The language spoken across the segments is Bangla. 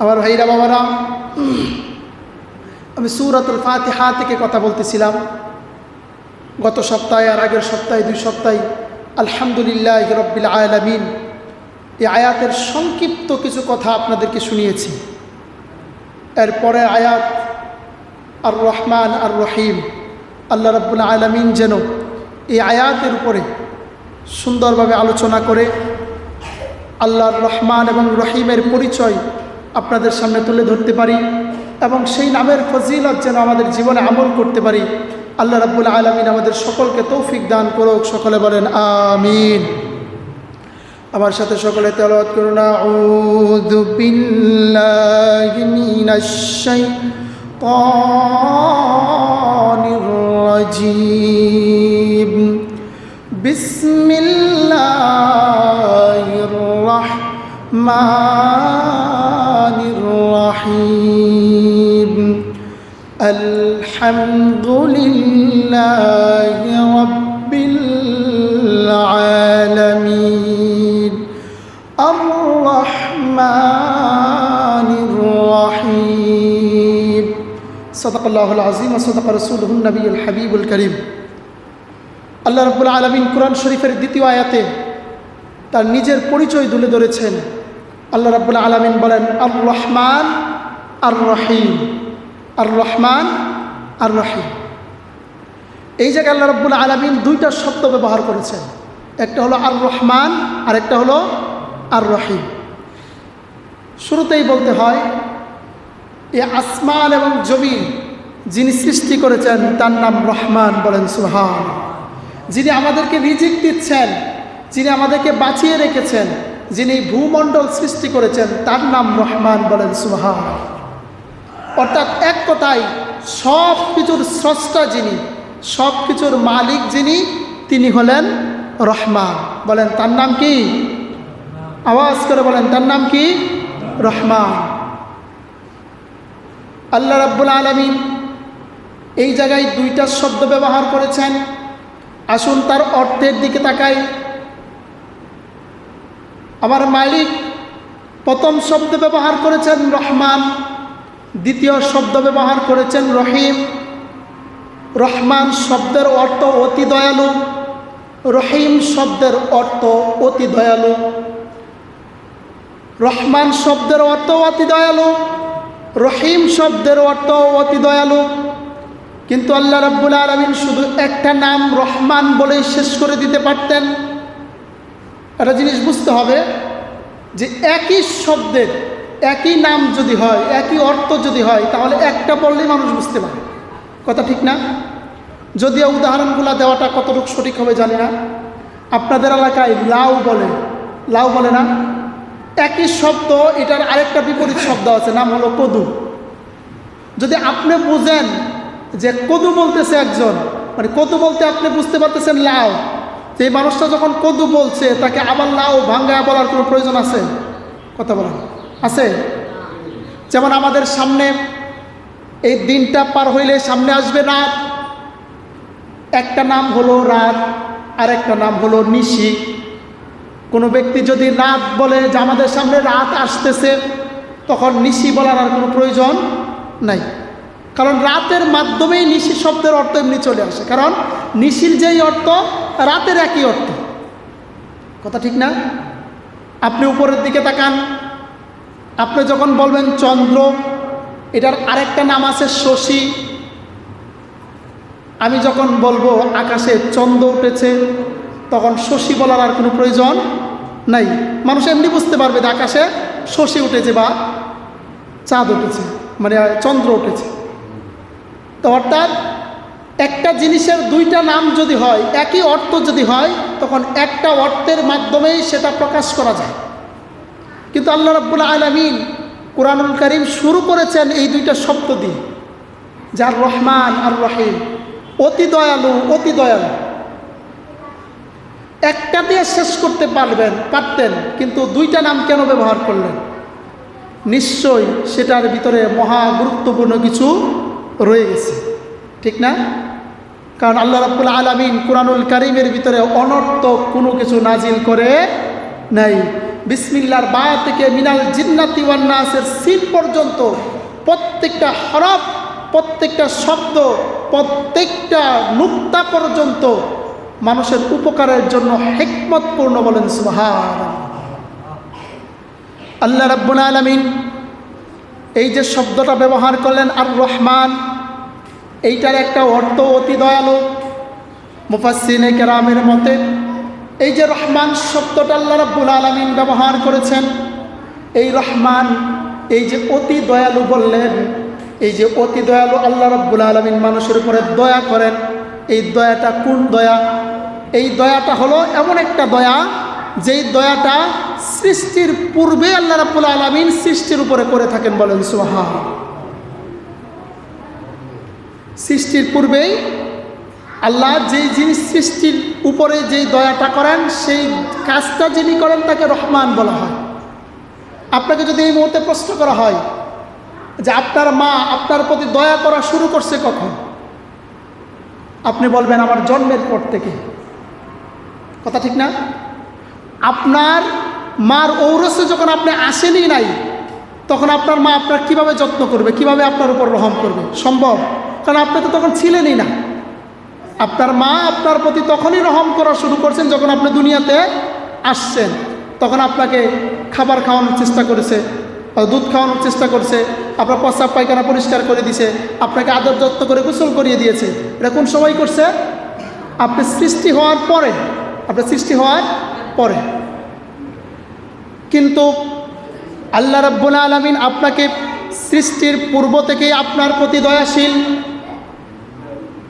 আমার ভাইরা, বাবারা, আমি সুরাতুল ফাতিহা থেকে কথা বলতেছিলাম। গত সপ্তাহে আর আগের সপ্তাহে, দুই সপ্তাহে, আলহামদুলিল্লাহ রব্বিল আয়ালামিন এই আয়াতের সংক্ষিপ্ত কিছু কথা আপনাদেরকে শুনিয়েছি। এরপরে আয়াত আর রহমান আর রহিম আল্লাহ রব্বুল আলমিন যেন এই আয়াতের উপরে সুন্দরভাবে আলোচনা করে, আল্লাহর রহমান এবং রহিমের পরিচয় আপনাদের সামনে তুলে ধরতে পারি এবং সেই নামের ফজিলত যেন আমাদের জীবনে আমল করতে পারি। আল্লাহ রাব্বুল আলমিন আমাদের সকলকে তৌফিক দান করুক। সকলে বলেন, আমিন। আমার সাথে সকলে তেলাওয়াত করুন। আউযু বিল্লাহি الحمد لله رب العالمين الرحمن الرحيم صدق الله العظيم وصدق رسوله النبي الحبيب الكريم আল্লাহ রব্বুল আলমিন কোরআন শরীফের দ্বিতীয় আয়াতে তার নিজের পরিচয় তুলে ধরেছেন আল্লাহ রব্বুল আলমিন বলেন আর রহমান আর রহিম আর রহমান আর রহিম এই জায়গায় আল্লাহ রব্বুল আলমিন দুইটা শব্দ ব্যবহার করেছেন। একটা হলো আর রহমান আর একটা হলো আর রহিম শুরুতেই বলতে হয়, এ আসমান এবং জমিন যিনি সৃষ্টি করেছেন, তার নাম রহমান বলেন সুহান যিনি আমাদেরকে রিজিক দিচ্ছেন, যিনি আমাদেরকে বাঁচিয়ে রেখেছেন, যিনি ভূমণ্ডল সৃষ্টি করেছেন, তার নাম রহমান বলেন সুহান অর্থাৎ এক কথায় সব কিছুর স্রষ্টা যিনি, সব কিছুর মালিক যিনি, তিনি হলেন রহমান। বলেন, তার নাম কি? আওয়াজ করে বলেন, তার নাম কি? রহমান। আল্লাহ রাব্বুল আলমিন এই জায়গায় দুইটা শব্দ ব্যবহার করেছেন। আসুন তার অর্থের দিকে তাকাই। আমার মালিক প্রথম শব্দ ব্যবহার করেছেন রহমান। দ্বিতীয় শব্দ ব্যবহার করেছেন রহিম। রহমান শব্দের অর্থ অতি দয়ালু। রহিম শব্দের অর্থ অতি দয়ালু। রহমান শব্দের অর্থ অতি দয়ালু। রহিম শব্দের অর্থ অতি দয়ালু। কিন্তু আল্লাহ রাব্বুল আলমিন শুধু একটা নাম রহমান বলেই শেষ করে দিতে পারতেন। একটা জিনিস বুঝতে হবে যে একই শব্দের একই নাম যদি হয়, একই অর্থ যদি হয়, তাহলে একটা বললেই মানুষ বুঝতে পারে। কথা ঠিক না? যদিও উদাহরণগুলো দেওয়াটা কতটুকু সঠিক হবে জানি না। আপনাদের এলাকায় লাউ বলে। লাউ বলে না? একই শব্দ, এটার আরেকটা বিপরীত শব্দ আছে, নাম হলো কদু। যদি আপনি বুঝেন যে কদু বলতেছে একজন মানে কদু বলতে আপনি বুঝতে পারতেছেন লাউ যে মানুষটা যখন কদু বলছে, তাকে আবার লাউ ভাঙ্গা বলার কোনো প্রয়োজন আছে? কথা বলেন। আছে? যেমন আমাদের সামনে এই দিনটা পার হইলে সামনে আসবে রাত। একটা নাম হলো রাত আর একটা নাম হলো নিশি। কোনো ব্যক্তি যদি রাত বলে যে আমাদের সামনে রাত আসতেছে, তখন নিশি বলার আর কোনো প্রয়োজন নাই। কারণ রাতের মাধ্যমেই নিশি শব্দের অর্থ এমনি চলে আসে। কারণ নিশির যেই অর্থ, রাতের একই অর্থ। কথা ঠিক না? আপনি উপরের দিকে তাকান। আপনি যখন বলবেন চন্দ্র, এটার আরেকটা নাম আছে শশী, আমি যখন বলব আকাশে চন্দ্র উঠেছে, তখন শশী বলার আর কোনো প্রয়োজন নাই। মানুষ এমনি বুঝতে পারবে যে আকাশে শশী উঠেছে বা চাঁদ উঠেছে মানে চন্দ্র উঠেছে। তো অর্থাৎ একটা জিনিসের দুইটা নাম যদি হয়, একই অর্থ যদি হয়, তখন একটা অর্থের মাধ্যমেই সেটা প্রকাশ করা যায়। কিন্তু আল্লাহ রব্বুল আলমিন কোরআনুল করিম শুরু করেছেন এই দুইটা শব্দ দিয়ে। যার রহমান আর রহিম, অতি দয়ালু অতি দয়ালু। একটা দিয়ে শেষ করতে পারবেন, পারতেন, কিন্তু দুইটা নাম কেন ব্যবহার করলেন? নিশ্চয়ই সেটার ভিতরে মহা গুরুত্বপূর্ণ কিছু রয়ে গেছে। ঠিক না? কারণ আল্লাহ রাব্বুল আলমিন কোরআনুল কারিমের ভিতরে অনর্থক কোনো কিছু নাজিল করে নাই। বিসমিল্লার বা থেকে মিনাল জিন্নাতি ওয়ান্নাসের সিন পর্যন্ত প্রত্যেকটা হরফ, প্রত্যেকটা শব্দ, প্রত্যেকটা নুক্তা পর্যন্ত মানুষের উপকারের জন্য হেকমতপূর্ণ বলেন সুহার আল্লাহ রাব্বুল আলমিন এই যে শব্দটা ব্যবহার করলেন আর রহমান এইটার একটা অর্থ অতি দয়ালু। মুফাসিনে কেরামের মতে এই যে রহমান শব্দটা আল্লাহ রাব্বুল আলমিন ব্যবহার করেছেন, এই রহমান এই যে অতি দয়ালু বললেন, এই যে অতি দয়ালু আল্লাহ রাব্বুল আলমিন মানুষের উপরে দয়া করেন, এই দয়াটা কোন দয়া? এই দয়াটা হলো এমন একটা দয়া যেই দয়াটা সৃষ্টির পূর্বে আল্লাহ রাব্বুল আলমিন সৃষ্টির উপরে করে থাকেন বলেন সোহা সৃষ্টির পূর্বেই আল্লাহ যেই জিনিস সৃষ্টির উপরে যেই দয়াটা করেন, সেই কাজটা যিনি করেন তাকে রহমান বলা হয়। আপনাকে যদি এই মুহূর্তে প্রশ্ন করা হয় যে আপনার মা আপনার প্রতি দয়া করা শুরু করছে কখন? আপনি বলবেন, আমার জন্মের পর থেকে। কথা ঠিক না? আপনার মার ঔরসে যখন আপনি আসেনই নাই, তখন আপনার মা আপনার কীভাবে যত্ন করবে, কীভাবে আপনার উপর রহম করবে? সম্ভব? কারণ আপনি তো তখন ছিলেনই না। আপনার মা আপনার প্রতি তখনই রহম করা শুরু করছেন যখন আপনি দুনিয়াতে আসছেন। তখন আপনাকে খাবার খাওয়ানোর চেষ্টা করেছে দুধ খাওয়ানোর চেষ্টা করছে, আপনার প্রস্রাব পায়খানা পরিষ্কার করে দিছে আপনাকে আদর যত্ন করে গোসল করিয়ে দিয়েছে। এটা কোন সময় করছে? আপনি সৃষ্টি হওয়ার পরে আপনার সৃষ্টি হওয়ার পরে। কিন্তু আল্লাহ রাব্বুল আলমিন আপনাকে সৃষ্টির পূর্ব থেকেই আপনার প্রতি দয়াশীল।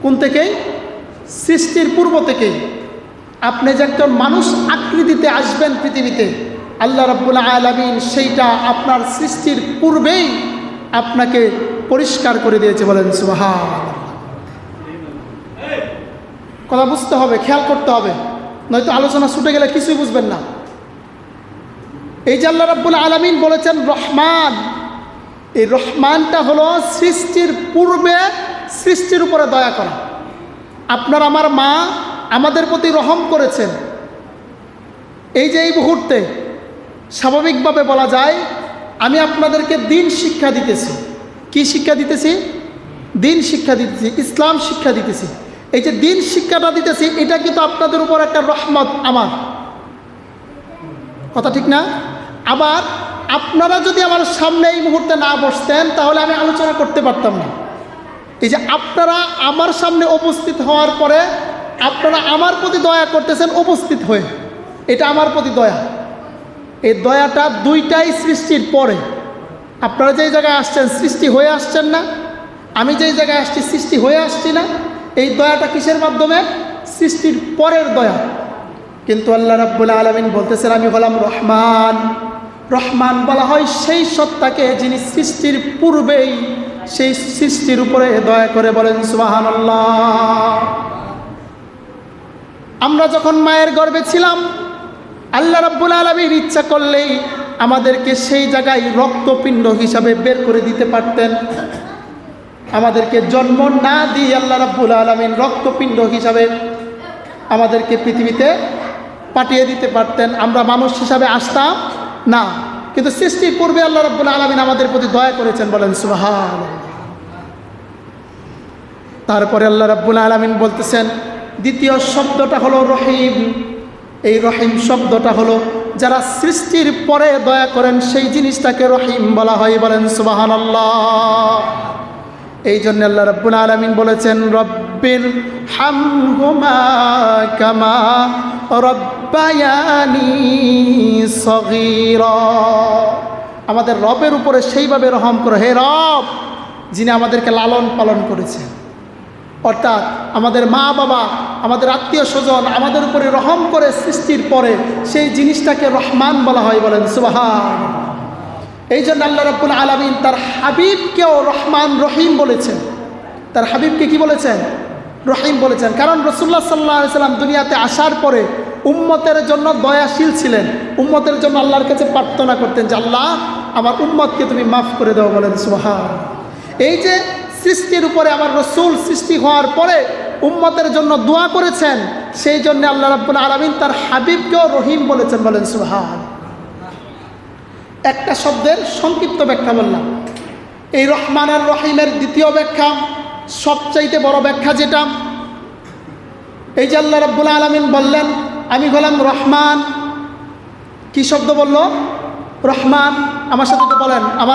কোন থেকেই? সৃষ্টির পূর্ব থেকেই আপনি যে একজন মানুষ আকৃতিতে আসবেন পৃথিবীতে, আল্লাহ রাব্বুল আলমিন সেইটা আপনার সৃষ্টির পূর্বেই আপনাকে পরিষ্কার করে দিয়েছে বলেন সুহা কথা বুঝতে হবে, খেয়াল করতে হবে, নয়তো আলোচনা ছুটে গেলে কিছুই বুঝবেন না। এই যে আল্লাহ রাব্বুল আলমিন বলেছেন, রহমান, এই রহমানটা হলো সৃষ্টির পূর্বে সৃষ্টির উপরে দয়া করা। আপনার আমার মা আমাদের প্রতি রহম করেছেন। এই যে এই মুহূর্তে স্বাভাবিকভাবে বলা যায়, আমি আপনাদেরকে দিন শিক্ষা দিতেছি। কি শিক্ষা দিতেছি? দিন শিক্ষা দিতেছি, ইসলাম শিক্ষা দিতেছি। এই যে দিন শিক্ষাটা দিতেছি, এটা কিন্তু আপনাদের উপর একটা রহমত আমার। কথা ঠিক না? আবার আপনারা যদি আমার সামনে এই মুহূর্তে না বসতেন, তাহলে আমি আলোচনা করতে পারতাম না। এই যে আপনারা আমার সামনে উপস্থিত হওয়ার পরে আপনারা আমার প্রতি দয়া করতেছেন উপস্থিত হয়ে। এটা আমার প্রতি দয়া। এই দয়াটা দুইটাই সৃষ্টির পরে। আপনারা যেই জায়গায় আসছেন সৃষ্টি হয়ে আসছেন না। আমি যেই জায়গায় আসছি সৃষ্টি হয়ে আসছি না। এই দয়াটা কিসের মাধ্যমে? সৃষ্টির পরের দয়া। কিন্তু আল্লাহ রাব্বুল আলমিন বলতেছেন, আমি হলাম রহমান। রহমান বলা হয় সেই সত্তাকে যিনি সৃষ্টির পূর্বেই সেই সৃষ্টির উপরে দয়া করে বলেন সুবাহান আমরা যখন মায়ের গর্বে ছিলাম, আল্লাহ রাব্বুল আলমীর ইচ্ছা করলেই আমাদেরকে সেই জায়গায় রক্তপিণ্ড হিসাবে বের করে দিতে পারতেন। আমাদেরকে জন্ম না দিয়ে আল্লাহ রাব্বুল আলমিন রক্তপিণ্ড হিসাবে আমাদেরকে পৃথিবীতে পাঠিয়ে দিতে পারতেন। আমরা মানুষ হিসাবে আসতাম? না। কিন্তু সৃষ্টির পূর্বে আল্লাহ রব্বুল আলমিন আমাদের প্রতি দয়া করেছেন, বলেন সুহান তারপরে আল্লাহ রব্বুল আলমিন বলতেছেন, দ্বিতীয় শব্দটা হলো রহিম। এই রহিম শব্দটা হলো, যারা সৃষ্টির পরে দয়া করেন, সেই জিনিসটাকে রহিম বলা হয়, বলেন সুবাহান আল্লাহ এই জন্য আল্লাহ রব্বুল আলমিন বলেছেন রব্বির হামহুমা কামা রব্বায়ানি সগীরা। আমাদের রবের উপরে সেইভাবে রহম করো। হে রব, যিনি আমাদেরকে লালন পালন করেছেন। অর্থাৎ আমাদের মা বাবা, আমাদের আত্মীয় স্বজন আমাদের উপরে রহম করে সৃষ্টির পরে সেই জিনিসটাকে রহমান বলা হয় বলেন সুবাহান এই জন্য আল্লাহ রব্বুল আলমিন তার হাবিবকেও রহমান রহিম বলেছেন। তার হাবিবকে কি বলেছেন? রহিম বলেছেন, কারণ রসুল্লাহ সাল্লাহ সাল্লাম দুনিয়াতে আসার পরে উম্মতের জন্য দয়াশীল ছিলেন। উম্মতের জন্য আল্লাহর কাছে প্রার্থনা করতেন যে, আল্লাহ, আমার উম্মতকে তুমি মাফ করে দেওয়া বলেন সোহা এই যে সৃষ্টির উপরে আমার রসুল সৃষ্টি হওয়ার পরে উম্মতের জন্য দোয়া করেছেন, সেই জন্য আল্লাহ রাব্বুল আলমিন তার হাবিবকেও রহিম বলেছেন, বলেন সুহান একটা শব্দের সংক্ষিপ্ত ব্যাখ্যা বললাম। এই রহমান আর রহিমের দ্বিতীয় ব্যাখ্যা সবচাইতে বড় ব্যাখ্যা যেটা, এই যে আল্লাহ রব্বুল আলমিন বললেন, আমি হলাম রহমান। কি শব্দ বলল? রহমান। আমার সাথে বলেন, আমার